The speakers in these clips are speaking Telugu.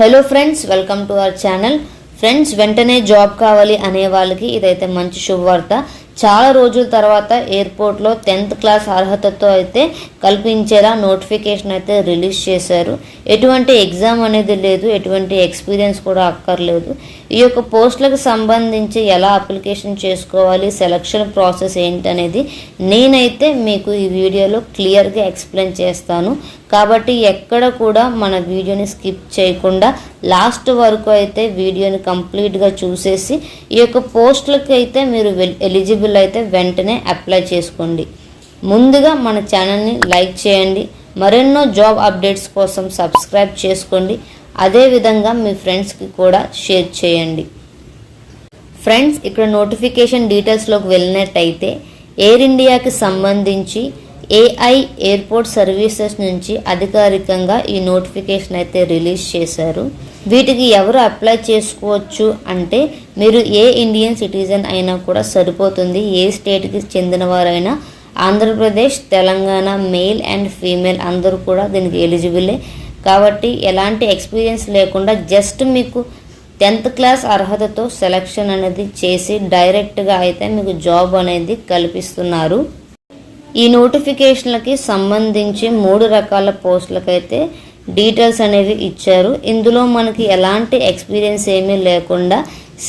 Hello friends welcome to our channel friends వెంటనే జాబ్ కావాలి అనే వాళ్ళకి ఇదైతే మంచి శుభవార్త. చాలా రోజుల తర్వాత ఎయిర్పోర్ట్లో టెన్త్ క్లాస్ అర్హతతో అయితే కల్పించేలా నోటిఫికేషన్ అయితే రిలీజ్ చేశారు. ఎటువంటి ఎగ్జామ్ అనేది లేదు ఎటువంటి ఎక్స్పీరియన్స్ కూడా అక్కర్లేదు. ఈ యొక్క పోస్టులకు సంబంధించి ఎలా అప్లికేషన్ చేసుకోవాలి సెలక్షన్ ప్రాసెస్ ఏంటనేది నేనైతే మీకు ఈ వీడియోలో క్లియర్గా ఎక్స్ప్లెయిన్ చేస్తాను. కాబట్టి ఎక్కడ కూడా మన వీడియోని స్కిప్ చేయకుండా లాస్ట్ వరకు అయితే వీడియోని కంప్లీట్గా చూసేసి ఈ యొక్క పోస్టులకి అయితే మీరు ఎలిజిబుల్ అయితే వెంటనే అప్లై చేసుకోండి. ముందుగా మన ఛానల్ని లైక్ చేయండి మరెన్నో జాబ్ అప్డేట్స్ కోసం సబ్స్క్రైబ్ చేసుకోండి. అదేవిధంగా మీ ఫ్రెండ్స్కి కూడా షేర్ చేయండి. ఫ్రెండ్స్ ఇక్కడ నోటిఫికేషన్ డీటెయిల్స్లోకి వెళ్ళినట్టయితే ఎయిర్ ఇండియాకి సంబంధించి ఏఐ ఎయిర్పోర్ట్ సర్వీసెస్ నుంచి అధికారికంగా ఈ నోటిఫికేషన్ అయితే రిలీజ్ చేశారు. వీటికి ఎవరు అప్లై చేసుకోవచ్చు అంటే మీరు ఏ ఇండియన్ సిటిజన్ అయినా కూడా సరిపోతుంది. ఏ స్టేట్కి చెందినవారైనా Andhra Pradesh Telangana male and female అందరూ కూడా దీనికి ఎలిజిబులే. కాబట్టి ఎలాంటి ఎక్స్పీరియన్స్ లేకుండా జస్ట్ మీకు టెన్త్ క్లాస్ అర్హతతో సెలక్షన్ అనేది చేసి డైరెక్ట్గా అయితే మీకు జాబ్ అనేది కల్పిస్తున్నారు. ఈ నోటిఫికేషన్లకి సంబంధించి మూడు రకాల పోస్టులకైతే డీటెయిల్స్ అనేవి ఇచ్చారు. ఇందులో మనకి ఎలాంటి ఎక్స్పీరియన్స్ ఏమీ లేకుండా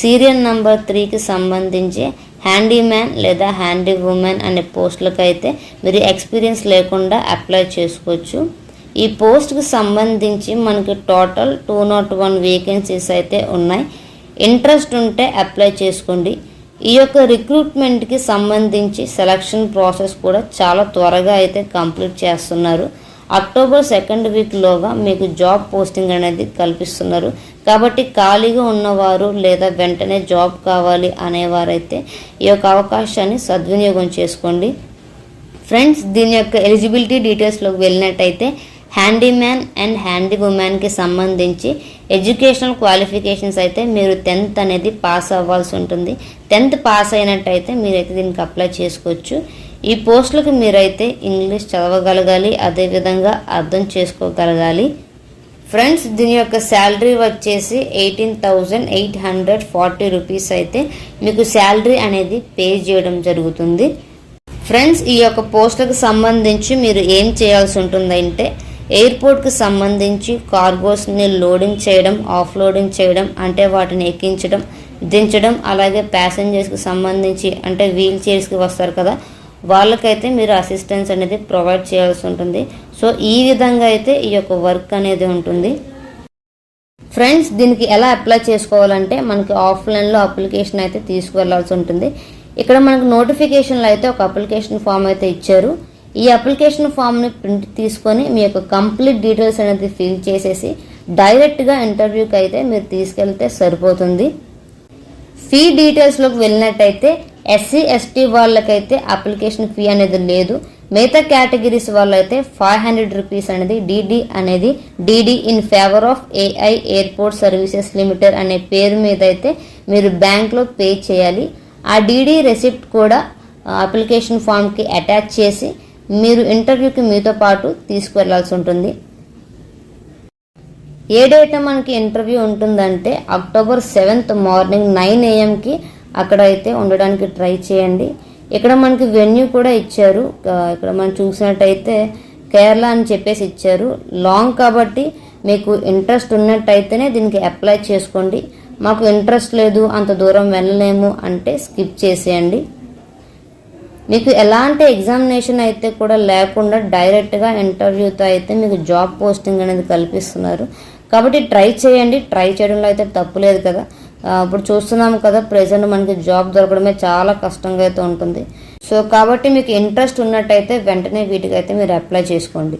సీరియల్ నంబర్ త్రీకి సంబంధించి హ్యాండీమ్యాన్ లేదా హ్యాండీ ఉమెన్ అనే పోస్టులకైతే మీరు ఎక్స్పీరియన్స్ లేకుండా అప్లై చేసుకోవచ్చు. ఈ పోస్ట్కి సంబంధించి మనకి total two nought one vacancies అయితే ఉన్నాయి. ఇంట్రెస్ట్ ఉంటే అప్లై చేసుకోండి. ఈ యొక్క రిక్రూట్మెంట్కి సంబంధించి సెలక్షన్ ప్రాసెస్ కూడా చాలా త్వరగా అయితే కంప్లీట్ చేస్తున్నారు. అక్టోబర్ సెకండ్ వీక్లోగా మీకు జాబ్ పోస్టింగ్ అనేది కల్పిస్తున్నారు. కాబట్టి ఖాళీగా ఉన్నవారు లేదా వెంటనే జాబ్ కావాలి అనేవారైతే ఈ యొక్క అవకాశాన్ని సద్వినియోగం చేసుకోండి. ఫ్రెండ్స్ దీని యొక్క ఎలిజిబిలిటీ డీటెయిల్స్లోకి వెళ్ళినట్టయితే హ్యాండీమ్యాన్ అండ్ హ్యాండీ ఉమెన్కి సంబంధించి ఎడ్యుకేషనల్ క్వాలిఫికేషన్స్ అయితే మీరు టెన్త్ అనేది పాస్ అవ్వాల్సి ఉంటుంది. టెన్త్ పాస్ అయినట్టయితే మీరైతే దీనికి అప్లై చేసుకోవచ్చు. ఈ పోస్టులకు మీరైతే ఇంగ్లీష్ చదవగలగాలి అదేవిధంగా అర్థం చేసుకోగలగాలి. ఫ్రెండ్స్ దీని యొక్క శాలరీ వచ్చేసి eighteen thousand eight hundred forty rupees అయితే మీకు శాలరీ అనేది పే చేయడం జరుగుతుంది. ఫ్రెండ్స్ ఈ యొక్క పోస్టులకు సంబంధించి మీరు ఏం చేయాల్సి ఉంటుందంటే ఎయిర్పోర్ట్కి సంబంధించి కార్గోస్ని లోడింగ్ చేయడం ఆఫ్ లోడింగ్ చేయడం అంటే వాటిని ఎక్కించడం దించడం అలాగే ప్యాసింజర్స్కి సంబంధించి అంటే వీల్ చైర్స్కి వస్తారు కదా వాళ్ళకైతే మీరు అసిస్టెన్స్ అనేది ప్రొవైడ్ చేయాల్సి ఉంటుంది. సో ఈ విధంగా అయితే ఈ యొక్క వర్క్ అనేది ఉంటుంది. ఫ్రెండ్స్ దీనికి ఎలా అప్లై చేసుకోవాలంటే మనకి ఆఫ్లైన్లో అప్లికేషన్ అయితే తీసుకువెళ్ళాల్సి ఉంటుంది. ఇక్కడ మనకు నోటిఫికేషన్లో అయితే ఒక అప్లికేషన్ ఫామ్ అయితే ఇచ్చారు. ఈ అప్లికేషన్ ఫామ్ని ప్రింట్ తీసుకొని మీ యొక్క కంప్లీట్ డీటెయిల్స్ అనేది ఫిల్ చేసేసి డైరెక్ట్గా ఇంటర్వ్యూకి అయితే మీరు తీసుకెళ్తే సరిపోతుంది. ఫీ డీటెయిల్స్లోకి వెళ్ళినట్టయితే ఎస్సీ ఎస్టీ వాళ్ళకైతే అప్లికేషన్ ఫీ అనేది లేదు. మిగతా కేటగిరీస్ వాళ్ళైతే ఫైవ్ హండ్రెడ్ రూపీస్ అనేది డిడి అనేది DD in favour of AI airport services limited అనే పేరు మీద అయితే మీరు బ్యాంక్లో పే చేయాలి. ఆ డీడీ రెసిప్ట్ కూడా అప్లికేషన్ ఫామ్కి అటాచ్ చేసి మీరు ఇంటర్వ్యూకి మీతో పాటు తీసుకువెళ్ళాల్సి ఉంటుంది. ఏ డేట్ మనకి ఇంటర్వ్యూ ఉంటుందంటే అక్టోబర్ సెవెంత్ మార్నింగ్ నైన్ ఏఎంకి అక్కడ అయితే ఉండడానికి ట్రై చేయండి. ఇక్కడ మనకి వెన్యూ కూడా ఇచ్చారు. ఇక్కడ మనం చూసినట్టయితే కేరళ అని చెప్పేసి ఇచ్చారు. లాంగ్ కాబట్టి మీకు ఇంట్రెస్ట్ ఉన్నట్టయితేనే దీనికి అప్లై చేసుకోండి. మాకు ఇంట్రెస్ట్ లేదు అంత దూరం వెళ్ళలేము అంటే స్కిప్ చేసేయండి. మీకు ఎలాంటి ఎగ్జామినేషన్ అయితే కూడా లేకుండా డైరెక్ట్గా ఇంటర్వ్యూతో అయితే మీకు జాబ్ పోస్టింగ్ అనేది కల్పిస్తున్నారు. కాబట్టి ట్రై చేయండి. ట్రై చేయడంలో అయితే తప్పు లేదు కదా. ఇప్పుడు చూస్తున్నాము కదా ప్రజెంట్ మనకి జాబ్ దొరకడమే చాలా కష్టంగా అయితే ఉంటుంది. సో కాబట్టి మీకు ఇంట్రెస్ట్ ఉన్నట్టయితే వెంటనే వీటికైతే మీరు అప్లై చేసుకోండి.